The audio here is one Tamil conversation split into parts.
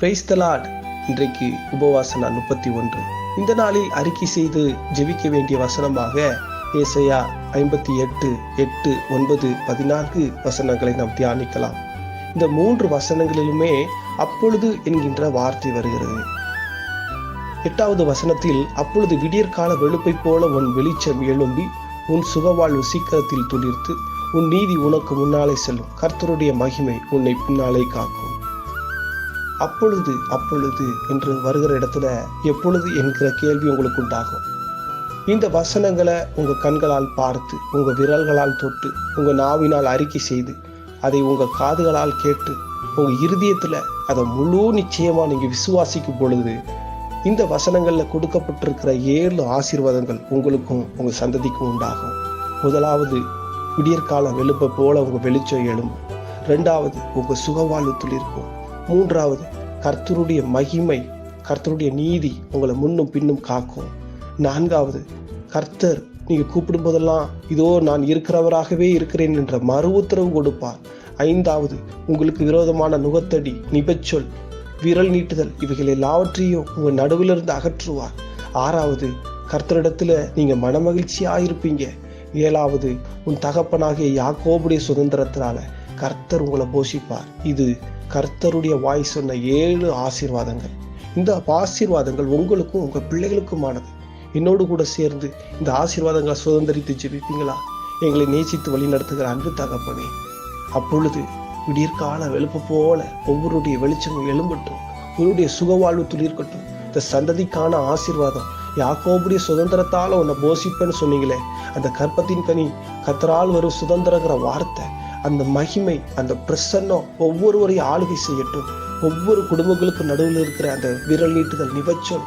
பிரைஸ்தலாட் இன்றைக்கு உபவாச நாள் முப்பத்தி ஒன்று. இந்த நாளில் அறிக்கை செய்து ஜெபிக்க வேண்டிய வசனமாக ஏசையா ஐம்பத்தி எட்டு எட்டு ஒன்பது பதினான்கு வசனங்களை நாம் தியானிக்கலாம். இந்த மூன்று வசனங்களிலுமே அப்பொழுது என்கின்ற வார்த்தை வருகிறது. எட்டாவது வசனத்தில் அப்பொழுது விடியற்கால வெளுப்பை போல உன் வெளிச்சம் எழும்பி உன் சுகவாழ்வு சீக்கிரத்தில் துளிர்த்து உன் நீதி உனக்கு முன்னாலே செல்லும். கர்த்தருடைய மகிமை உன்னை பின்னாலே காக்கும். அப்பொழுது அப்பொழுது என்று வருகிற இடத்துல எப்பொழுது என்கிற கேள்வி உங்களுக்கு உண்டாகும். இந்த வசனங்களை உங்கள் கண்களால் பார்த்து உங்கள் விரல்களால் தொட்டு உங்கள் நாவினால் அறிக்கை செய்து அதை உங்கள் காதுகளால் கேட்டு உங்கள் இருதயத்தில் அதை முழு நிச்சயமாக நீங்கள் விசுவாசிக்கும் பொழுது இந்த வசனங்களில் கொடுக்கப்பட்டிருக்கிற ஏழு ஆசீர்வாதங்கள் உங்களுக்கும் உங்கள் சந்ததிக்கும் உண்டாகும். முதலாவது விடியற்காலம் எழுப்ப போல உங்கள் வெளிச்சம் எழும்பும். ரெண்டாவது உங்கள் சுகவாழ்வு துளிர்க்கும் மூன்றாவது கர்த்தருடைய மகிமை கர்த்தருடைய நீதி உங்களை முன்னும் பின்னும் காக்கும். நான்காவது கர்த்தர் நீங்கள் கூப்பிடும் போதெல்லாம் இதோ நான் இருக்கிறவராகவே இருக்கிறேன் என்ற மறு உத்தரவு கொடுப்பார். ஐந்தாவது உங்களுக்கு விரோதமான நுகத்தடி நிபச்சொல் விரல் நீட்டுதல் இவைகள் எல்லாவற்றையும் உங்கள் நடுவிலிருந்து அகற்றுவார். ஆறாவது கர்த்தரிடத்தில் நீங்கள் மனமகிழ்ச்சியாக இருப்பீங்க ஏழாவது உன் தகப்பனாகிய யாக்கோபுடைய சுதந்திரத்தினால கர்த்தர் உங்களை போஷிப்பார். இது கர்த்தருடைய வாய் சொன்ன ஏழு ஆசீர்வாதங்கள். இந்த ஆசீர்வாதங்கள் உங்களுக்கும் உங்கள் பிள்ளைகளுக்குமானது. என்னோடு கூட சேர்ந்து இந்த ஆசீர்வாதங்களை சுதந்திரித்து ஜெபிப்பீங்களா? எங்களை நேசித்து வழி நடத்துகிற அன்பு தகப்பனே அப்பொழுது விடியற்கால வெளுப்பு போல ஒவ்வொருடைய வெளிச்சமும் எழும்பட்டும். உன்னுடைய சுகவாழ்வு துளிர்க்கட்டும். இந்த சந்ததிக்கான ஆசீர்வாதம் யாக்கோபுடைய சுதந்திரத்தால் உன்னை போஷிப்பேன்னு சொன்னீங்களே அந்த கற்பத்தின் கனி கத்தரால் வரும் சுதந்திரங்கிற வார்த்தை அந்த மகிமை அந்த பிரசன்னம் ஒவ்வொருவரையும் ஆளுகை செய்யட்டும். ஒவ்வொரு குடும்பங்களுக்கு நடுவில் இருக்கிற அந்த விரல் நீட்டுதல் நிபச்சம்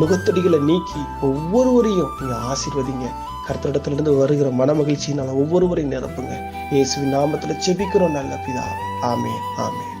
நுகத்தடிகளை நீக்கி ஒவ்வொருவரையும் நீங்க ஆசீர்வதிங்க. கர்த்தரிடத்திலிருந்து வருகிற மன மகிழ்ச்சியினால ஒவ்வொருவரையும் நிரப்புங்க. இயேசுவின் நாமத்துல செபிக்கிறோம் நல்ல பிதா. ஆமே ஆமே